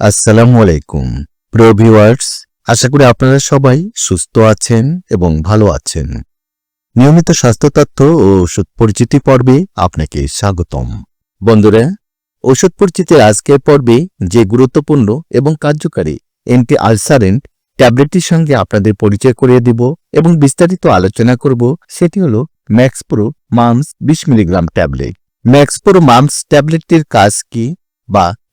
আসসালামু আলাইকুম। প্রিয় ভিউয়ার্স, আশা করি আপনারা সবাই সুস্থ আছেন এবং ভালো আছেন। নিয়মিত স্বাস্থ্য তথ্য ও ওষুধ পরিচিতি পর্বে আপনাকে স্বাগতম। বন্ধুরা, ওষুধ পরিচিতির আজকের পর্বে যে গুরুত্বপূর্ণ এবং কার্যকারী এন্টি আলসারেন্ট ট্যাবলেটটির সঙ্গে আপনাদের পরিচয় করিয়ে দিব এবং বিস্তারিত আলোচনা করব, সেটি হল ম্যাক্সপ্রো মামস বিশ মিলিগ্রাম ট্যাবলেট। ম্যাক্সপ্রো মামস ট্যাবলেটটির কাজ কি বা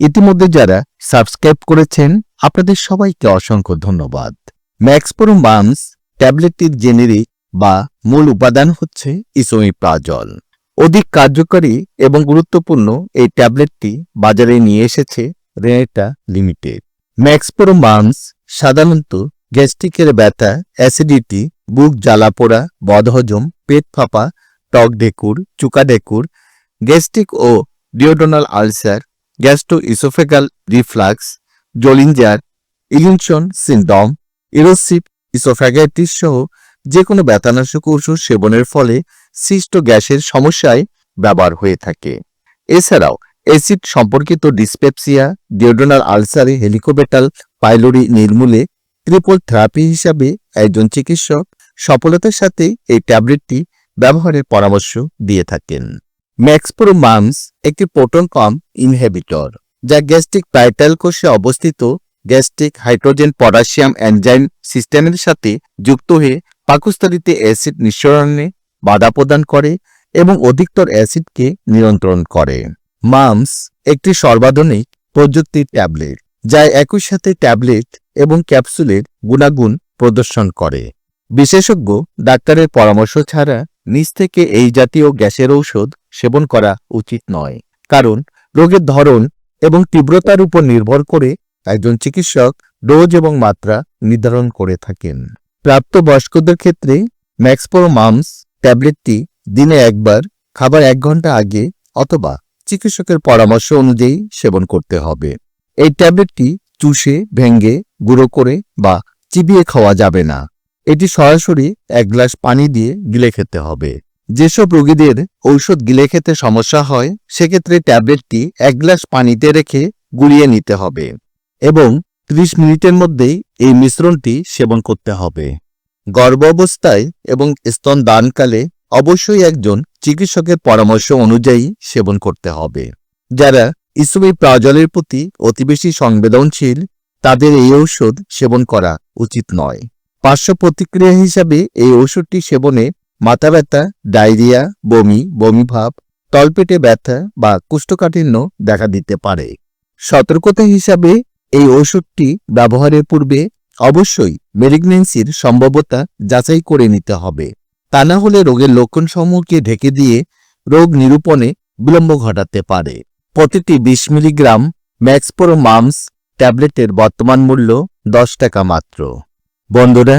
ইতিমধ্যে যারা সাবস্ক্রাইব করেছেন, আপনাদের সবাইকে অসংখ্য ধন্যবাদ। ম্যাক্সপোরো মামস ট্যাবলেটটির জেনেরিক বা মূল উপাদান হচ্ছে ইসোমিপ্রাজল অধিক কার্যকরী এবং গুরুত্বপূর্ণ এই ট্যাবলেটটি বাজারে নিয়ে এসেছে রেনেটা লিমিটেড। ম্যাক্সপোরো মামস সাধারণত গ্যাস্ট্রিকের ব্যথা, অ্যাসিডিটি, বুক জ্বালাপোড়া বদহজম, পেট ফাঁপা, টক ডেকুর চুকা ডেকুর গ্যাস্ট্রিক ও duodenal ulcer gastro oesophageal reflux Zollinger Ellison syndrome erosive oesophagitis সহ যে কোনো ব্যথানাশক ওষুধ সেবনের ফলে সৃষ্ট গ্যাসের সমস্যায় ব্যবহার হয়ে থাকে। এছাড়াও অ্যাসিড সম্পর্কিত ডিসপেপসিয়া, ডিওডোনাল আলসারে হেলিকোবেটাল পাইলোরি নির্মূলে ট্রিপল থেরাপি হিসাবে একজন চিকিৎসক সফলতার সাথে এই ট্যাবলেটটি ব্যবহারের পরামর্শ দিয়ে থাকেন। ম্যাক্সপ্রো মামস একটি প্রোটন কম ইনহেবিটর যা গ্যাস্ট্রিক পাইটাল কোষে অবস্থিত গ্যাস্ট্রিক হাইড্রোজেন পটাশিয়াম এনজাইম সিস্টেমের সাথে যুক্ত হয়ে পাকস্থলিতে অ্যাসিড নিঃসরণে বাধা প্রদান করে এবং অধিকতর অ্যাসিডকে নিয়ন্ত্রণ করে। মামস একটি সর্বাধুনিক প্রযুক্তির ট্যাবলেট, যা একই সাথে ট্যাবলেট এবং ক্যাপসুলের গুণাগুণ প্রদর্শন করে। বিশেষজ্ঞ ডাক্তারের পরামর্শ ছাড়া নিজ থেকে এই জাতীয় গ্যাসের ঔষধ সেবন করা উচিত নয়। কারণ, রোগের ধরন এবং তীব্রতার উপর নির্ভর করে একজন চিকিৎসক ডোজ এবং মাত্রা নির্ধারণ করে থাকেন। প্রাপ্তবয়স্কদের ক্ষেত্রে ম্যাক্সপোরো মামস ট্যাবলেটটি দিনে একবার, খাবার এক ঘণ্টা আগে অথবা চিকিৎসকের পরামর্শ অনুযায়ী সেবন করতে হবে। এই ট্যাবলেটটি চুষে ভেঙ্গে গুঁড়ো করে বা চিবিয়ে খাওয়া যাবে না। এটি সরাসরি এক গ্লাস পানি দিয়ে গিলে খেতে হবে। যেসব রোগীদের ঔষধ গিলে খেতে সমস্যা হয়, সেক্ষেত্রে ট্যাবলেটটি এক গ্লাস পানিতে রেখে গুলিয়ে নিতে হবে এবং 30 মিনিটের মধ্যেই এই মিশ্রণটি সেবন করতে হবে। গর্ভাবস্থায় এবং স্তন দানকালে অবশ্যই একজন চিকিৎসকের পরামর্শ অনুযায়ী সেবন করতে হবে। যারা ইসুমি প্রাজলের প্রতি অতি বেশি সংবেদনশীল, তাদের এই ঔষধ সেবন করা উচিত নয়। পার্শ্ব প্রতিক্রিয়া হিসাবে এই ওষুধটি সেবনে মাথা ব্যথা ডায়রিয়া, বমি, বমিভাব, তলপেটে ব্যথা বা কুষ্ঠকাঠিন্য দেখা দিতে পারে। সতর্কতা হিসাবে এই ওষুধটি ব্যবহারের পূর্বে অবশ্যই মেরিগনেন্সির সম্ভাব্যতা যাচাই করে নিতে হবে। তা না হলে রোগের লক্ষণসমূহকে ঢেকে দিয়ে রোগ নিরূপণে বিলম্ব ঘটাতে পারে। প্রতিটি বিশ মিলিগ্রাম ম্যাক্সপোরো মামস ট্যাবলেটের বর্তমান মূল্য দশ টাকা মাত্র। বন্ধুরা